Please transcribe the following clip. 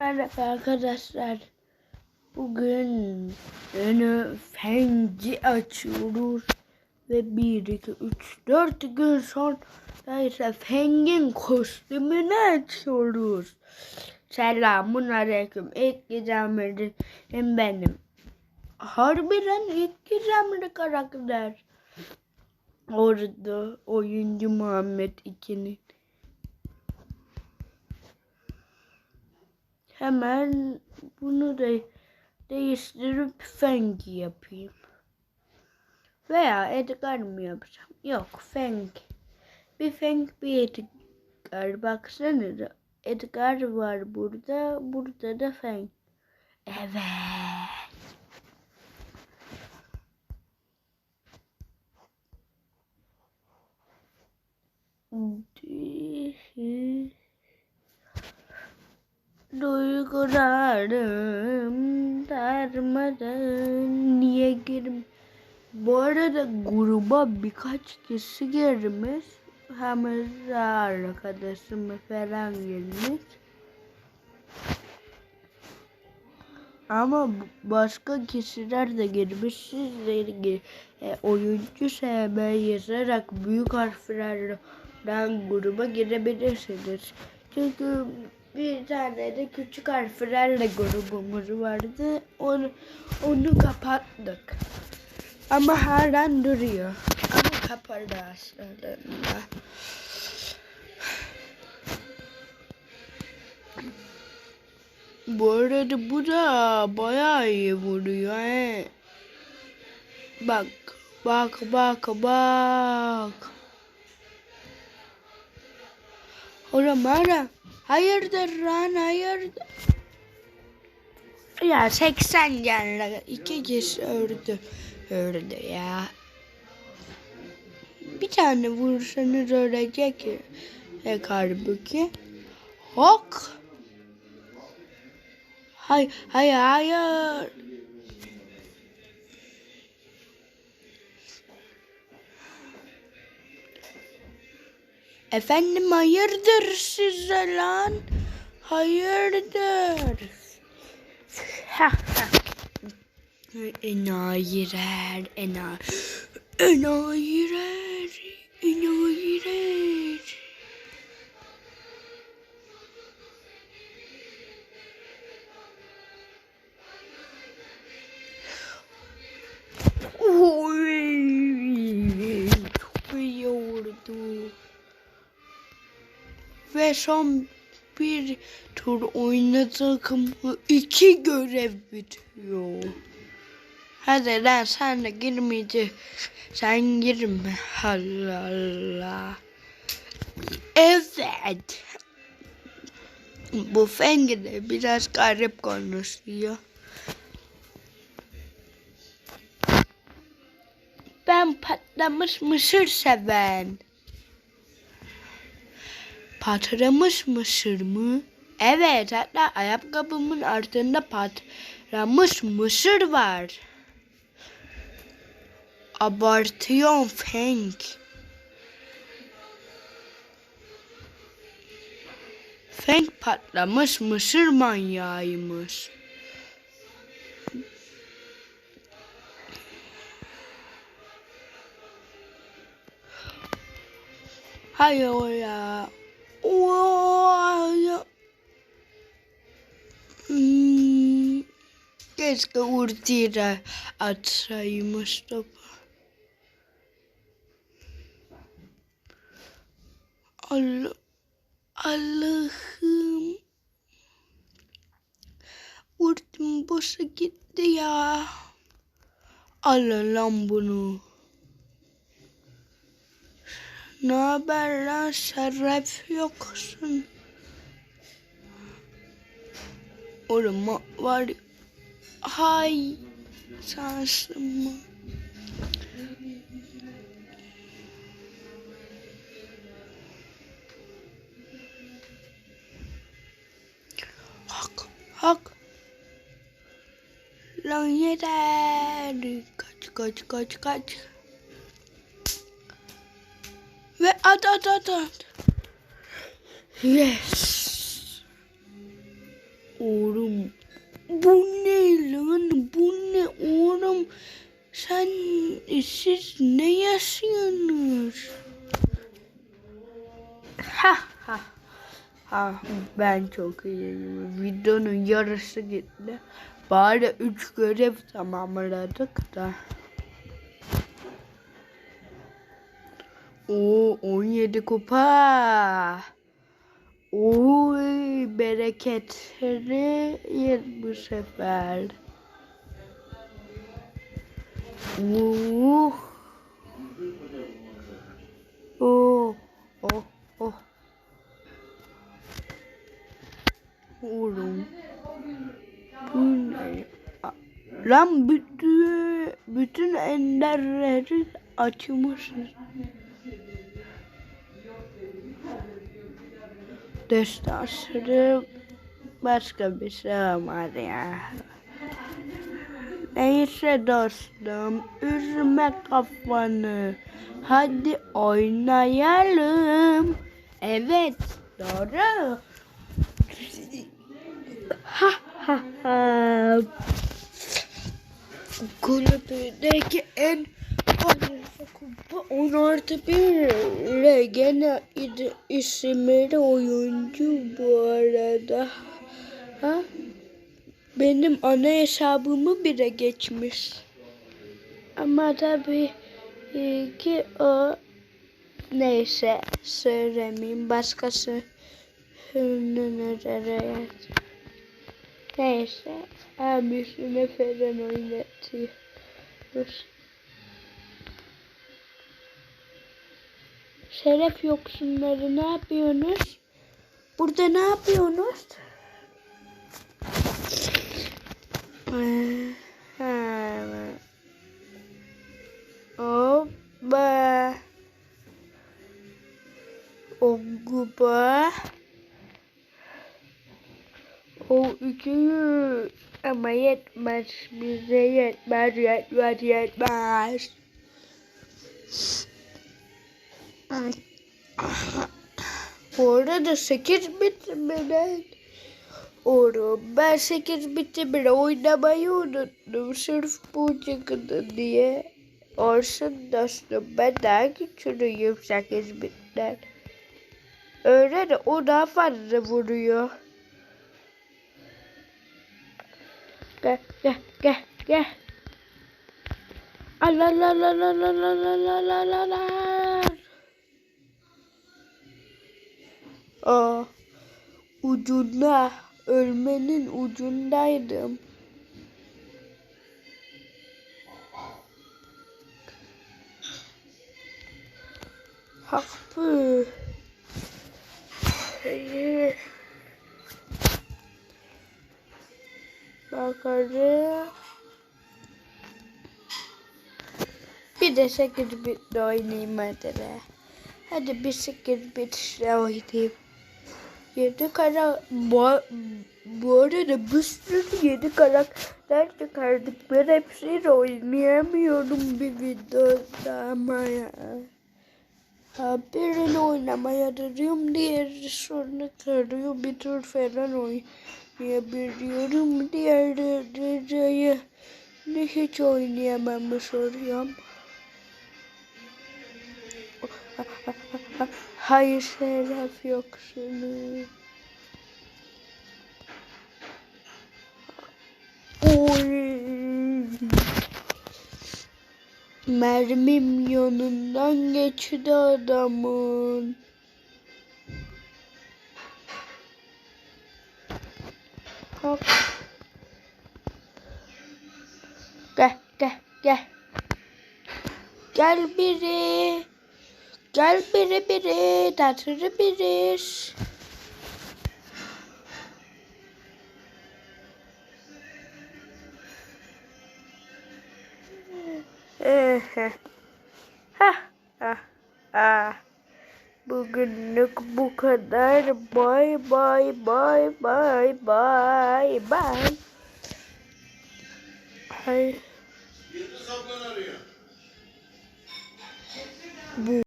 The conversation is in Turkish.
Merhaba arkadaşlar. Bugün yeni fenci açıyoruz. Ve 1, 2, 3, 4 gün sonra ise fengin kostümünü açıyoruz. Selamun aleyküm. İlk gizemli benim. Harbiden ilk gizemli karakter. Orada oyuncu Muhammed 2'nin. Hemen bunu da değiştirip Feng yapayım. Veya Edgar mı yapacağım? Yok Feng. Bir Feng bir Edgar. Baksanıza. Edgar var burada. Burada da Feng. Evet. Duygularım darmadan niye girim? Bu arada gruba birkaç kişi girmiş. Hamza arkadaşım falan girmiş. Ama başka kişiler de girmiş. Siz de gir- e, oyuncu sevme yazarak büyük harflerden gruba girebilirsiniz. Çünkü bir tane de küçük harflerle grubumuz vardı. Onu, onu kapattık. Ama halen duruyor. Ama kapalı aslında. Bu arada bu da bayağı iyi vuruyor he. Bak, bak, bak, bak. Oğlum ara. Hayırdır lan hayırdır. Ya 80 canlı iki kişi öldü. Öldü ya. Bir tane vursanız ölecek. E, halbuki. Hok. Hay, hay, hayır. Efendim hayırdır size lan? Hayırdır? enayiler, ena, enayiler, enayiler. Ve son bir tur oynadık mı iki görev bitiyor. Hadi lan sen de girmeyecek. Sen girme. Allah Allah. Evet. Bu Fengi de biraz garip konuşuyor. Ben patlamış mısır seven. Patlamış mısır mı? Evet hatta ayakkabımın altında patlamış mısır var. Abartıyorsun Fenk. Fenk patlamış mısır manyağıymış. Hayır ya. Hmm, keşke ultiyle atsayım Mustafa. Allah, Allah'ım. Ultim boşa gitti ya. Allah lan bunu. Ne haber lan şeref yoksun. Oğlum var ya- Hay şansım mı? Hak hak. Lan yeter. Kaç kaç kaç kaç. At at at at. Yes. Oğlum bu ne lan? Bu ne oğlum? Sen siz ne yaşıyorsunuz? Ha ha. Ha ben çok iyiyim. Videonun yarısı gitti. Bari üç görev tamamladık da. Oo 17 kupa. Oy bereketli yer bu sefer. Oo. Oh. Oh. Oh. Oğlum. Lan bütün, bütün enderleri açmışız. Destansı başka bir şey olmadı ya. Neyse dostum, üzme kafanı. Hadi oynayalım. Evet, doğru. Ha ha ha. Kulübündeki en kupa 10 artı 1 ile gene id- isimli oyuncu bu arada. Ha? Benim ana hesabımı bile geçmiş. Ama tabii ki o neyse söylemeyeyim başkası nereye Neyse abisine falan oynatıyoruz. Şeref yoksunları ne yapıyorsunuz? Burada ne yapıyorsunuz? Ee, Hoppa. Oguba. O iki ama yetmez bize yetmez yetmez yetmez. Bu arada 8 bitmeden Oğlum ben 8 bitti bile oynamayı unuttum sırf bu çıktı diye. Olsun dostum ben daha küçülüyüm 8 bitten. Öyle de o daha fazla vuruyor. Gel gel gel gel. Alalalalalalalalalala. Aa, ucunda, ölmenin ucundaydım. Hakkı. Hayır. Bakarım. Bir de 8 bitle oynayayım hadi be. Hadi bir 8 bitle oynayayım. 7 kara bu, bu arada bir sürü 7 karakter çıkardık. Ben hepsiyle oynayamıyorum bir videoda ama ya. Ha, birini oynamaya dedim, diğeri sonra karıyor bir tur falan oynayabiliyorum. Diğerleri ne hiç oynayamamış oluyorum. Hayır şeref yoksunuz. Oy. Mermim yanından geçti adamın. Hop. Gel gel gel. Gel biri. Gel biri biri tatırı biri. ha ha ha. Bugünlük bu kadar. Bay bay bay bay bay bay. Hay. Bu.